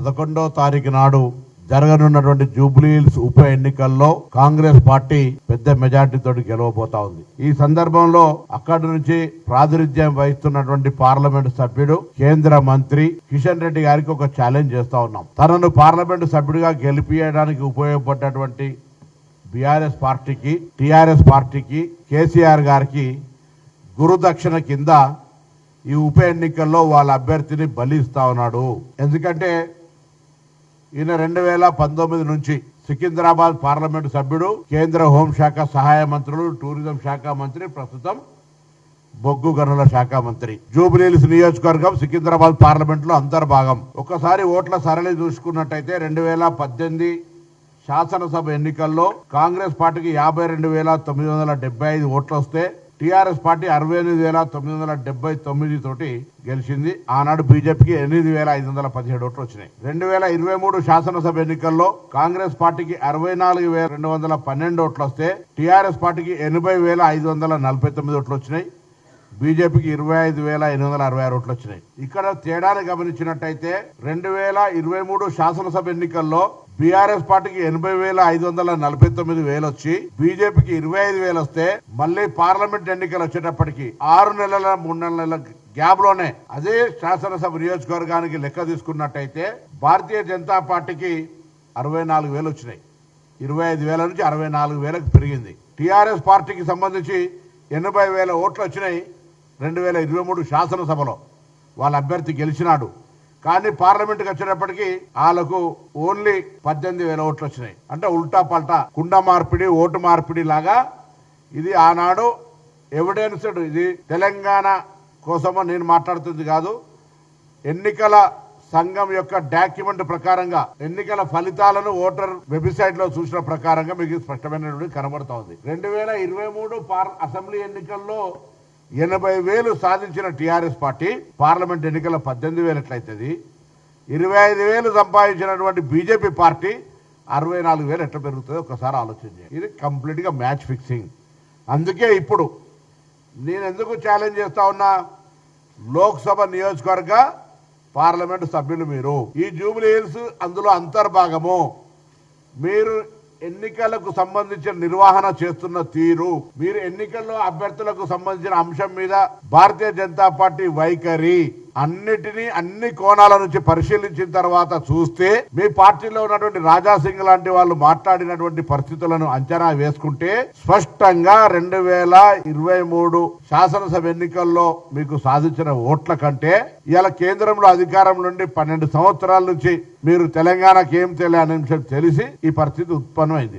పదకొండవ తారీఖు నాడు జరగనున్నటువంటి జూబ్లీహిల్స్ ఉప ఎన్నికల్లో కాంగ్రెస్ పార్టీ పెద్ద మెజార్టీతో గెలవబోతా ఉంది. ఈ సందర్భంలో అక్కడి నుంచి ప్రాతినిధ్యం వహిస్తున్నటువంటి పార్లమెంటు సభ్యుడు కేంద్ర మంత్రి కిషన్ రెడ్డి గారికి ఒక ఛాలెంజ్ చేస్తా ఉన్నాం. తనను పార్లమెంటు సభ్యుడిగా గెలిపియడానికి ఉపయోగపడ్డటువంటి బీఆర్ఎస్ పార్టీకి టిఆర్ఎస్ పార్టీకి కేసీఆర్ గారికి గురుదక్షిణ కింద ఈ ఉప ఎన్నికల్లో వాళ్ళ అభ్యర్థిని బలిస్తా ఉన్నాడు. ఎందుకంటే ఈయన రెండు వేల పంతొమ్మిది నుంచి సికింద్రాబాద్ పార్లమెంటు సభ్యుడు కేంద్ర హోంశాఖ సహాయ మంత్రులు టూరిజం శాఖ మంత్రి ప్రస్తుతం బొగ్గు గనుల శాఖ మంత్రి. జూబ్లీహిల్స్ నియోజకవర్గం సికింద్రాబాద్ పార్లమెంట్లో అంతర్భాగం. ఒకసారి ఓట్ల సరళి చూసుకున్నట్టయితే రెండు వేల పద్దెనిమిది శాసనసభ ఎన్నికల్లో కాంగ్రెస్ పార్టీకి యాభై రెండు వేల తొమ్మిది వందల డెబ్బై ఐదు ఓట్లు వస్తే టీఆర్ఎస్ పార్టీ అరవై ఎనిమిది వేల తొమ్మిది వందల డెబ్బై తొమ్మిది తోటి గెలిచింది. ఆనాడు బీజేపీకి ఎనిమిది వేల ఐదు వందల పదిహేడు ఓట్లు వచ్చినాయి. రెండు వేల ఇరవై మూడు శాసనసభ ఎన్నికల్లో కాంగ్రెస్ పార్టీకి అరవై నాలుగు వేల రెండు వందల పన్నెండు ఓట్లు వస్తే టీఆర్ఎస్ పార్టీకి ఎనభై వేల ఐదు వందల నలభై తొమ్మిది ఓట్లు వచ్చినాయి. బీజేపీకి ఇరవై ఐదు వేల ఎనిమిది వందల అరవై ఆరు ఓట్లు వచ్చినాయి. ఇక్కడ తేడాను గమనించినట్టయితే రెండు వేల ఇరవై మూడు శాసనసభ ఎన్నికల్లో బీఆర్ఎస్ పార్టీకి ఎనభై వేల ఐదు వందల నలభై తొమ్మిది వేలు వచ్చి బీజేపీకి ఇరవై ఐదు వేలు వస్తే మళ్ళీ పార్లమెంట్ ఎన్నికలు వచ్చేటప్పటికి ఆరు నెలల మూడు నెలల గ్యాప్లోనే అదే శాసనసభ నియోజకవర్గానికి లెక్క తీసుకున్నట్టయితే భారతీయ జనతా పార్టీకి అరవై నాలుగు వేలు వచ్చినాయి. ఇరవై ఐదు వేల నుంచి అరవై నాలుగు వేలకు పెరిగింది. టీఆర్ఎస్ పార్టీకి సంబంధించి ఎనభై వేల ఓట్లు వచ్చినాయి రెండు వేల ఇరవై మూడు శాసనసభలో. వాళ్ళ అభ్యర్థి గెలిచినాడు. కానీ పార్లమెంట్కి వచ్చేటప్పటికి వాళ్ళకు ఓన్లీ పద్దెనిమిది వేల ఓట్లు వచ్చినాయి. అంటే ఉల్టా పల్టా కుండ మార్పిడి ఓటు మార్పిడి లాగా ఇది ఆనాడు ఎవిడెన్స్డ్ ఇది తెలంగాణ కోసమో నేను మాట్లాడుతుంది కాదు. ఎన్నికల సంఘం యొక్క డాక్యుమెంట్ ప్రకారంగా ఎన్నికల ఫలితాలను ఓటర్ వెబ్సైట్లో చూసిన ప్రకారంగా మీకు స్పష్టమైనటువంటి కనబడుతోంది రెండు వేల ఇరవై మూడు పార్ అసెంబ్లీ ఎన్నికల్లో ఎనభై వేలు సాధించిన టిఆర్ఎస్ పార్టీ పార్లమెంట్ ఎన్నికల పద్దెనిమిది వేలు ఎట్లయితుంది? ఇరవై ఐదు వేలు సంపాదించినటువంటి బీజేపీ పార్టీ అరవై నాలుగు వేలు ఎట్లా పెరుగుతుందో ఒకసారి ఆలోచించండి ఇది కంప్లీట్గా మ్యాచ్ ఫిక్సింగ్. అందుకే ఇప్పుడు నేను ఎందుకు ఛాలెంజ్ చేస్తా ఉన్నా? లోక్సభ నియోజకవర్గ పార్లమెంటు సభ్యులు మీరు. ఈ జూబ్లీ హిల్స్ అందులో అంతర్భాగము. మీరు ఎన్నికలకు సంబంధించిన నిర్వహణ చేస్తున్న తీరు. మీరు ఎన్నికల్లో అభ్యర్థులకు సంబంధించిన అంశం మీద భారతీయ జనతా పార్టీ వైఖరి. అన్నిటినీ అన్ని కోణాల నుంచి పరిశీలించిన తర్వాత చూస్తే మీ పార్టీలో ఉన్నటువంటి రాజాసింగ్ లాంటి వాళ్ళు మాట్లాడినటువంటి పరిస్థితులను అంచనా వేసుకుంటే స్పష్టంగా రెండు వేల ఇరవై మూడు శాసనసభ ఎన్నికల్లో మీకు సాధించిన ఓట్ల కంటే ఇలా కేంద్రంలో అధికారం నుండి పన్నెండు సంవత్సరాల నుంచి మీరు తెలంగాణకి ఏం తెలియని అంశం తెలిసి ఈ పరిస్థితి ఉత్పన్నమైంది.